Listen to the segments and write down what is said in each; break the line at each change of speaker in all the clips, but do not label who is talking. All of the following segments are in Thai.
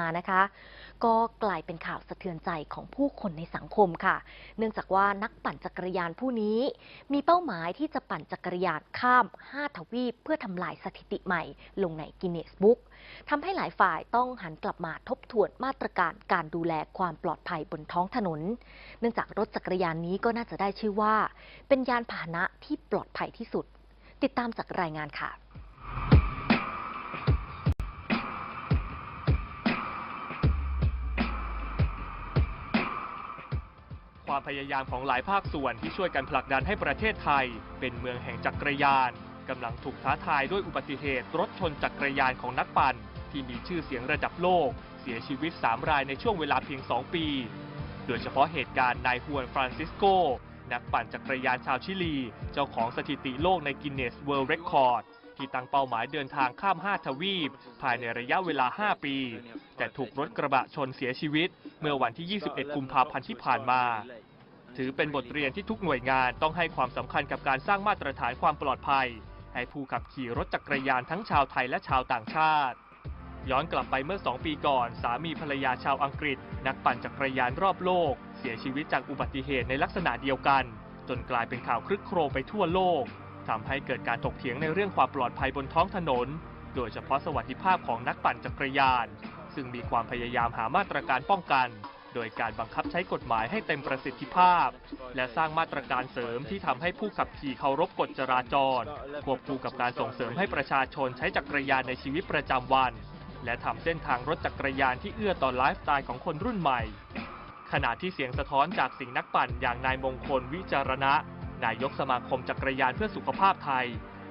มานะคะ ก็กลายเป็นข่าวสะเทือนใจของผู้คนในสังคมค่ะ เนื่องจากว่านักปั่นจักรยานผู้นี้ มีเป้าหมายที่จะปั่นจักรยานข้าม 5 ทวีป เพื่อทำลายสถิติใหม่ ลงในกินเนสบุ๊กทำให้หลายฝ่ายต้องหันกลับมาทบทวนมาตรการการดูแลความปลอดภัยบนท้องถนน เนื่องจากรถจักรยานนี้ก็น่าจะได้ชื่อว่า เป็นยานพาหนะที่ปลอดภัยที่สุด ติดตามจากรายงานค่ะ
ความพยายามของหลายภาคส่วนที่ช่วยกันผลักดันให้ประเทศไทย เป็นเมืองแห่งจักรยานกำลังถูกท้าทายด้วยอุบัติเหตุรถชนจักรยานของนักปั่น ที่มีชื่อเสียงระดับโลก เสียชีวิต 3 รายในช่วงเวลาเพียง 2 ปี โดยเฉพาะเหตุการณ์นายฮวนฟรานซิสโก นักปั่นจักรยานชาวชิลี เจ้าของสถิติโลกในกินเนสเวิลด์เรคคอร์ดที่ตั้งเป้าหมายเดินทางข้าม 5 ทวีป ภายในระยะเวลา 5 ปี แต่ถูกรถกระบะชนเสียชีวิต เมื่อวันที่ 21 กุมภาพันธ์ที่ผ่านมา ถือเป็นบทเรียนที่ทุกหน่วยงานต้องให้ความสำคัญกับการสร้างมาตรฐานความปลอดภัย ให้ผู้ขับขี่รถจักรยานทั้งชาวไทยและชาวต่างชาติ ย้อนกลับไปเมื่อ 2 ปีก่อน สามีภรรยาชาวอังกฤษ นักปั่นจักรยานรอบโลก เสียชีวิตจากอุบัติเหตุในลักษณะเดียวกัน จนกลายเป็นข่าวคลึกโครมไปทั่วโลกทำให้เกิดการถกเถียงในเรื่องความปลอดภัยบนท้องถนน โดยเฉพาะสวัสดิภาพของนักปั่นจักรยาน ซึ่งมีความพยายามหามาตรการป้องกัน โดยการบังคับใช้กฎหมายให้เต็มประสิทธิภาพ และสร้างมาตรการเสริมที่ทำให้ผู้ขับขี่เคารพกฎจราจร ควบคู่กับการส่งเสริมให้ประชาชนใช้จักรยานในชีวิตประจำวัน และทำเส้นทางรถจักรยานที่เอื้อต่อไลฟ์สไตล์ของคนรุ่นใหม่ ขณะที่เสียงสะท้อนจากสิ่งนักปั่นอย่างนายมงคลวิจารณะ นายกสมาคมจักรยานเพื่อสุขภาพไทย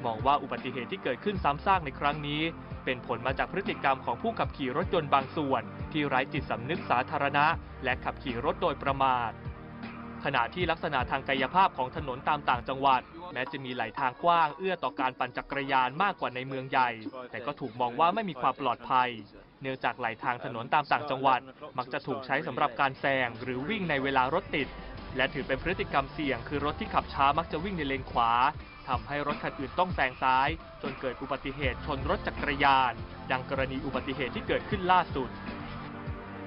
มองว่าอุบัติเหตุที่เกิดขึ้นซ้ำซากในครั้งนี้ เป็นผลมาจากพฤติกรรมของผู้ขับขี่รถยนต์บางส่วน ที่ไร้จิตสำนึกสาธารณะ และขับขี่รถโดยประมาทขณะที่ลักษณะทางกายภาพของถนนตามต่างจังหวัด แม้จะมีไหลทางกว้างเอื้อต่อการปั่นจักรยานมากกว่าในเมืองใหญ่ แต่ก็ถูกมองว่าไม่มีความปลอดภัย เนื่องจากไหลทางถนนตามต่างจังหวัด มักจะถูกใช้สำหรับการแซงหรือวิ่งในเวลารถติด และถือเป็นพฤติกรรมเสี่ยง คือรถที่ขับช้ามักจะวิ่งในเลนขวาทำให้รถคันอื่นต้องแซงซ้าย จนเกิดอุบัติเหตุชนรถจักรยาน ดังกรณีอุบัติเหตุที่เกิดขึ้นล่าสุด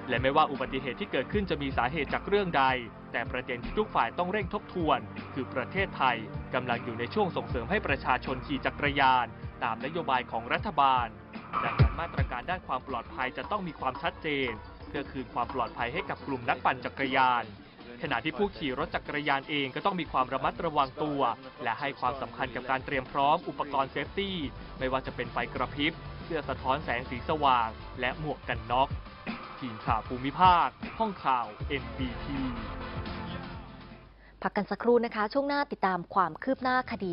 และไม่ว่าอุบัติเหตุที่เกิดขึ้นจะมีสาเหตุจากเรื่องใด แต่ประเด็นที่ทุกฝ่ายต้องเร่งทบทวน คือประเทศไทยกำลังอยู่ในช่วงส่งเสริมให้ประชาชนขี่จักรยาน ตามนโยบายของรัฐบาล ดังนั้นมาตรการด้านความปลอดภัยจะต้องมีความชัดเจน เพื่อคืนความปลอดภัยให้กับกลุ่มนักปั่นจักรยาน ขณะที่ผู้ขี่รถจักรยานเองก็ต้องมีความระมัดระวังตัว และให้ความสำคัญกับการเตรียมพร้อมอุปกรณ์เซฟตี้ ไม่ว่าจะเป็นไฟกระพริบ เสื้อสะท้อนแสงสีสว่าง และหมวกกันน็อกทีมข่าวภูมิภาค ห้องข่าว NBT
พักกันสักครู่นะคะ ช่วงหน้าติดตามความคืบหน้าคดี